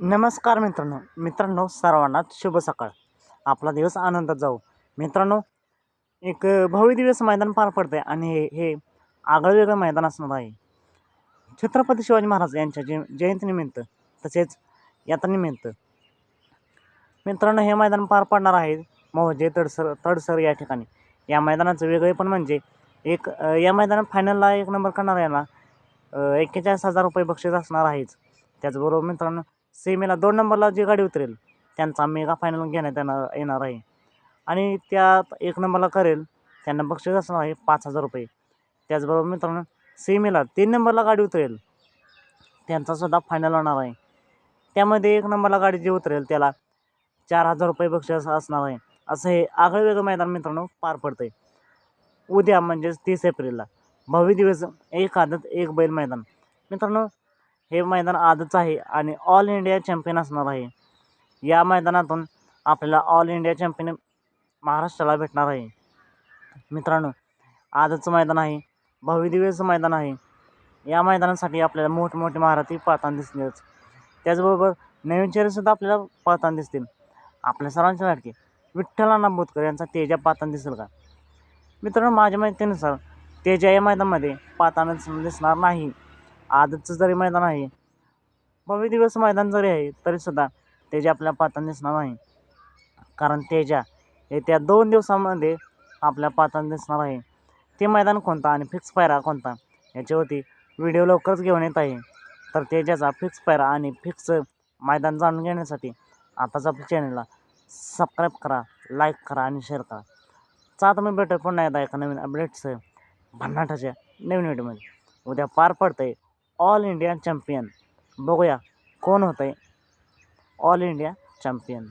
नमस्कार मित्रांनो. मित्रांनो सर्वांना शुभ सकाळ. आपला दिवस आनंदात जाऊ मित्रांनो एक भव्य दिवस मैदान पार पडते आणि हे हे आगळं वेगळं मैदान असणार आहे. छत्रपती शिवाजी महाराज यांच्या जय जयंतीनिमित्त तसेच यात्रानिमित्त मित्रांनो हे मैदान पार पडणार आहे मौजे तडसर तडसर या ठिकाणी. या मैदानाचं वेगळे पण म्हणजे एक या मैदानात फायनलला एक नंबर करणाऱ्याला एक्केचाळीस हजार रुपये बक्षीस असणार आहेच. त्याचबरोबर मित्रांनो सेमीला दोन नंबरला जी गाडी उतरेल त्यांचा मेगा फायनल घेण्यात येणार येणार आहे. आणि त्यात एक नंबरला करेल त्यांना बक्षीस असणार आहे पाच हजार रुपये. त्याचबरोबर मित्रांनो सेमीला तीन नंबरला गाडी उतरेल त्यांचासुद्धा फायनल होणार आहे. त्यामध्ये एक नंबरला गाडी जी उतरेल त्याला चार हजार रुपये बक्षीस असणार आहे. असं हे आगळं वेगळं मैदान मित्रांनो पार पडतं आहे उद्या म्हणजेच तीस एप्रिलला. भव्य दिवस एक आदत एक बैल मैदान. मित्रांनो हे मैदान आजच आहे आणि ऑल इंडिया चॅम्पियन असणार आहे. या मैदानातून आपल्याला ऑल इंडिया चॅम्पियन महाराष्ट्राला भेटणार आहे. मित्रांनो आजचं मैदान आहे भव्यदिव्यचं मैदान आहे. या मैदानासाठी आपल्याला मोठमोठे महाराठी पाहताना दिसलेच त्याचबरोबर नवीन चेहरेसुद्धा आपल्याला पाहताना दिसतील. आपल्या सर्वांच्या लाडके विठ्ठलांना बोतकर यांचा तेजा पाहताना दिसेल का? मित्रांनो माझ्या माहितीनुसार तेजा या मैदानामध्ये पाहताना दिसणार नाही. आजचं जरी मैदान आहे भव्य दिवस मैदान जरी आहे तरीसुद्धा तेजा आपल्या पाहताना दिसणार नाही. कारण तेजा येत्या दोन दिवसामध्ये आपल्या पाहताना दिसणार आहे. ते मैदान कोणतं आणि फिक्स पायरा कोणता याच्यावरती व्हिडिओ लवकरच घेऊन येत आहे. तर तेजाचा फिक्स पायरा आणि फिक्स मैदान जाणून घेण्यासाठी आताच आपल्या चॅनलला सबस्क्राईब करा लाईक करा आणि शेअर करा. चा तुम्ही भेटत पुन्हा एकदा एका नवीन अपडेट्स भन्नाटाच्या नवीन व्हिडिओमध्ये उद्या पार पडतं आहे ऑल इंडिया चॅम्पियन. बघूया कोण होतं आहे ऑल इंडिया चॅम्पियन.